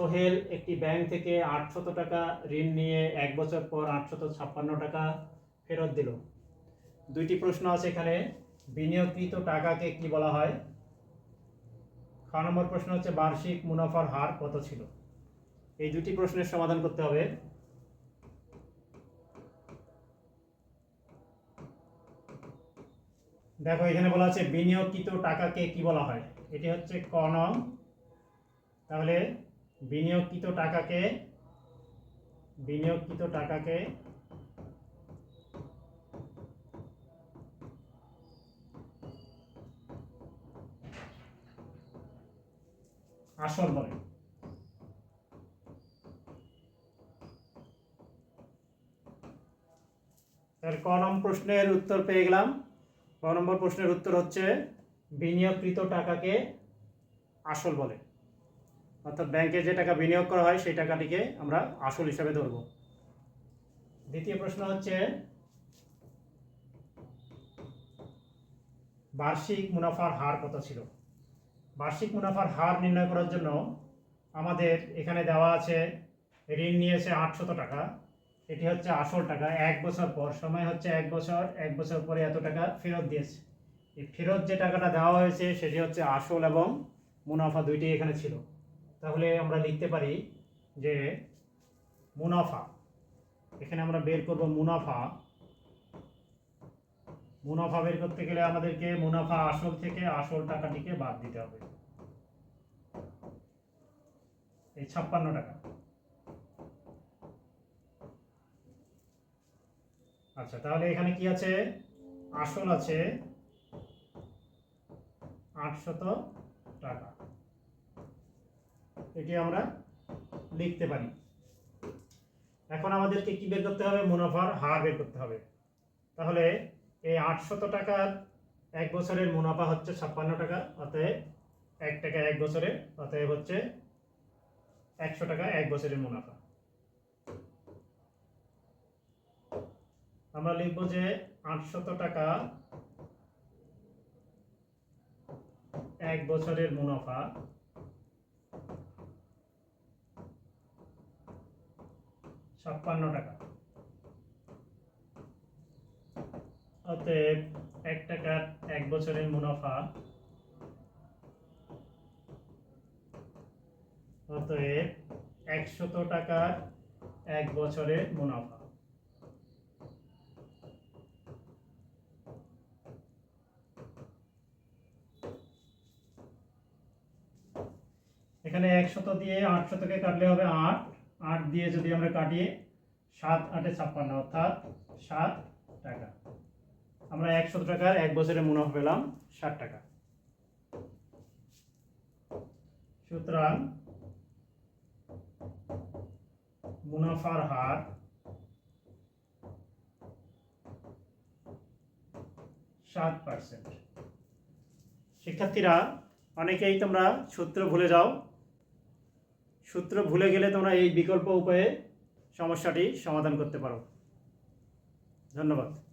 সোহেল একটি ব্যাংক থেকে আটশত টাকা ঋণ নিয়ে এক বছর পর আটশত ছাপ্পান্ন টাকা ফেরত দিল। দুইটি প্রশ্ন আছে এখানে। বিনিয়োগকৃত টাকাকে কি বলা হয়? খ নম্বর প্রশ্ন হচ্ছে, বার্ষিক মুনাফার হার কত ছিল? এই দুটি প্রশ্নের সমাধান করতে হবে। দেখো, এখানে বলা আছে, বিনিয়োগকৃত টাকাকে কি বলা হয়? এটি হচ্ছে ক নং। তাহলে বিনিয়োগকৃত টাকাকে বিনিয়োগকৃত টাকাকে আসল বলে। তাহলে ক নম্বর প্রশ্নের উত্তর পেয়ে গেলাম। ক নম্বর প্রশ্নের উত্তর হচ্ছে, বিনিয়োগকৃত টাকাকে আসল বলে। অর্থাৎ ব্যাংকে যে টাকা বিনিয়োগ করা হয়, সেই টাকাটিকে আমরা আসল হিসাবে ধরব। দ্বিতীয় প্রশ্ন হচ্ছে, বার্ষিক মুনাফার হার কত ছিল? বার্ষিক মুনাফার হার নির্ণয় করার জন্য আমাদের এখানে দেওয়া আছে, ঋণ নিয়েছে আটশত টাকা। এটি হচ্ছে আসল টাকা, এক বছর পর। সময় হচ্ছে এক বছর এক বছর পরে এত টাকা ফেরত দিয়েছে। এই ফেরত যে টাকাটা দেওয়া হয়েছে, সেটি হচ্ছে আসল এবং মুনাফা দুইটি এখানে ছিল। তাহলে আমরা লিখতে পারি যে মুনাফা, এখানে আমরা বের করব মুনাফা। মুনাফা বের করতে গেলে আমাদেরকে মুনাফা আসল থেকে আসল টাকাটিকে বাদ দিতে হবে। এই ছাপ্পান্ন টাকা। আচ্ছা তাহলে এখানে কি আছে? আসল আছে আটশত টাকা। এটি আমরা লিখতে পারি। এখন আমাদেরকে কি বের করতে হবে? মুনাফার হার বের করতে হবে। তাহলে এই আটশত টাকার এক বছরের মুনাফা হচ্ছে ছাপ্পান্ন টাকা, অতএব এক টাকা এক বছরে, অতএব হচ্ছে একশো টাকা এক বছরের মুনাফা। আমরা লিখব যে আটশত টাকা এক বছরের মুনাফা ছাপ্পান্ন টাকা। অতএব এক টাকার এক বছরের মুনাফা। অতএব একশত টাকার এক বছরের মুনাফা। এখানে একশত দিয়ে আটশতকে কাটলে হবে আট। আট দিয়ে যদি আমরা কাটি সাত আটে ছাপ্পান্ন, অর্থাৎ সাত টাকা। আমরা একশো টাকার এক বছরে মুনাফা পেলাম ষাট টাকা। সুতরাং মুনাফার হার সাত পার্সেন্ট। শিক্ষার্থীরা, অনেকেই তোমরা সূত্র ভুলে যাও সূত্র ভুলে গেলে তোমরা এই বিকল্প উপায়ে সমস্যাটি সমাধান করতে পারো। ধন্যবাদ।